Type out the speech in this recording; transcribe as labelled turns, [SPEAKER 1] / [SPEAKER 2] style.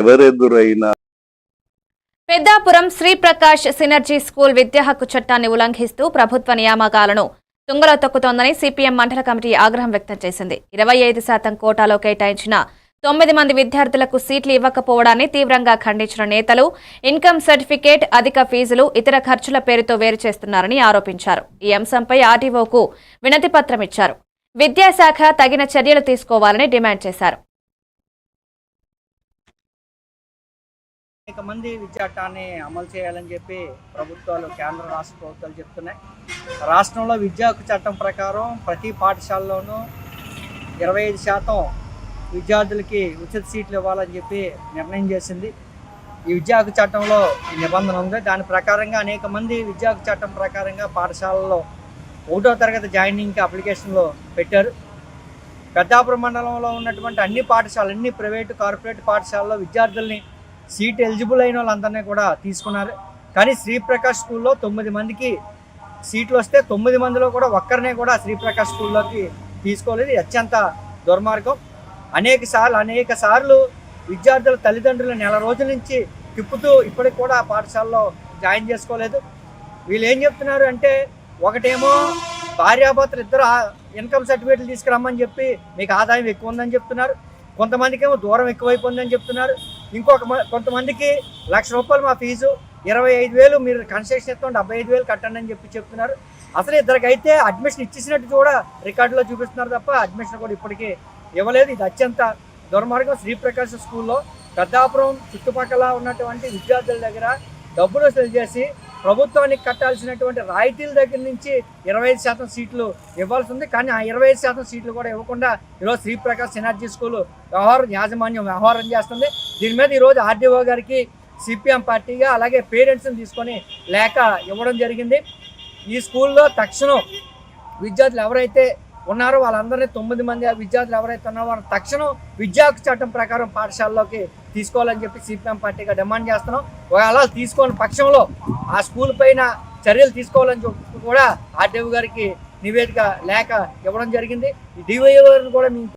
[SPEAKER 1] ఎవరెదురైనా?
[SPEAKER 2] Peddapuram Sriprakash synergy school విద్యా హక్కు చట్టాన్ని ఉల్లంఘిస్తూ ప్రభుత్వ నియామకాలను తుంగలో తొక్కుతోందని సిపిఎం మండల కమిటీ ఆగ్రహం వ్యక్తం చేసింది. ఇరవై ఐదు శాతం కోటాలో కేటాయించిన తొమ్మిది మంది విద్యార్థులకు సీట్లు ఇవ్వకపోవడాన్ని తీవ్రంగా ఖండించిన నేతలు ఇన్కమ్ సర్టిఫికేట్ అధిక ఫీజులు ఇతర ఖర్చుల పేరుతో వేరు చేస్తున్నారని ఆరోపించారు. ఈ అంశంపై ఆర్టీఓకు వినతిపత్రం ఇచ్చారు. విద్యాశాఖ తగిన చర్యలు తీసుకోవాలని డిమాండ్ చేశారు.
[SPEAKER 3] అనేక మంది విద్యాటాన్ని అమలు చేయాలని చెప్పి ప్రభుత్వాలు కేంద్ర రాష్ట్ర ప్రభుత్వాలు చెప్తున్నాయి. రాష్ట్రంలో విద్యా చట్టం ప్రకారం ప్రతి పాఠశాలలోనూ ఇరవై ఐదు శాతం విద్యార్థులకి ఉచిత సీట్లు ఇవ్వాలని చెప్పి నిర్ణయం చేసింది. ఈ విద్యా చట్టంలో నిబంధన ఉంది. దాని ప్రకారంగా అనేక మంది విద్యా చట్టం ప్రకారంగా పాఠశాలలో ఒకటో తరగతి జాయినింగ్కి అప్లికేషన్లో పెట్టారు. పెద్దాపురం మండలంలో ఉన్నటువంటి అన్ని పాఠశాలలు అన్ని ప్రైవేటు కార్పొరేట్ పాఠశాలలో విద్యార్థుల్ని సీట్ ఎలిజిబుల్ అయిన వాళ్ళందరినీ కూడా తీసుకున్నారు. కానీ శ్రీప్రకాష్ స్కూల్లో తొమ్మిది మందికి సీట్లు వస్తే తొమ్మిది మందిలో కూడా ఒక్కరినే కూడా శ్రీప్రకాష్ స్కూల్లోకి తీసుకోలేదు. అత్యంత దుర్మార్గం. అనేక సార్లు అనేక సార్లు విద్యార్థుల తల్లిదండ్రులు నెల రోజుల నుంచి తిప్పుతూ ఇప్పటికి కూడా పాఠశాలలో జాయిన్ చేసుకోలేదు. వీళ్ళు ఏం చెప్తున్నారు అంటే ఒకటేమో భార్యాభర్తలు ఇద్దరు ఇన్కమ్ సర్టిఫికేట్లు తీసుకురమ్మని చెప్పి మీకు ఆదాయం ఎక్కువ ఉందని చెప్తున్నారు. కొంతమందికి ఏమో దూరం ఎక్కువైపోయిందని చెప్తున్నారు. ఇంకొక మ- కొంతమందికి లక్ష రూపాయలు మా ఫీజు ఇరవై ఐదు వేలు మీరు కన్సెషన్ ఇస్తాం డెబ్బై ఐదు వేలు కట్టండి అని చెప్పి చెప్తున్నారు. అసలు ఇద్దరికైతే అడ్మిషన్ ఇచ్చేసినట్టు కూడా రికార్డులో చూపిస్తున్నారు తప్ప అడ్మిషన్ కూడా ఇప్పటికీ ఇవ్వలేదు. ఇది అత్యంత దుర్మార్గం శ్రీప్రకాశ్ స్కూల్లో. పెద్దాపురం చుట్టుపక్కల ఉన్నటువంటి విద్యార్థుల దగ్గర డబ్బులు సెల్ చేసి ప్రభుత్వానికి కట్టాల్సినటువంటి రాయితీల దగ్గర నుంచి ఇరవై ఐదు శాతం సీట్లు ఇవ్వాల్సి ఉంది. కానీ ఆ ఇరవై ఐదు శాతం సీట్లు కూడా ఇవ్వకుండా ఈరోజు శ్రీప్రకాష్ ఎనర్జీ స్కూల్ వ్యవహారం యాజమాన్యం వ్యవహారం చేస్తుంది. దీని మీద ఈరోజు ఆర్డీఓ గారికి సిపిఎం పార్టీగా అలాగే పేరెంట్స్ని తీసుకొని లేఖ ఇవ్వడం జరిగింది. ఈ స్కూల్లో తక్షణం విద్యార్థులు ఎవరైతే ఉన్నారో వాళ్ళందరినీ తొమ్మిది మంది విద్యార్థులు ఎవరైతే ఉన్నారో వాళ్ళని తక్షణం విద్యా చట్టం ప్రకారం పాఠశాలలోకి తీసుకోవాలని చెప్పి సిపిఎం పార్టీగా డిమాండ్ చేస్తున్నాం. ఒకవేళ తీసుకోని పక్షంలో ఆ స్కూల్ పైన చర్యలు తీసుకోవాలని చెప్పి కూడా ఆర్డీఓ గారికి నివేదిక లేఖ ఇవ్వడం జరిగింది. డివైఓ గారిని కూడా మేము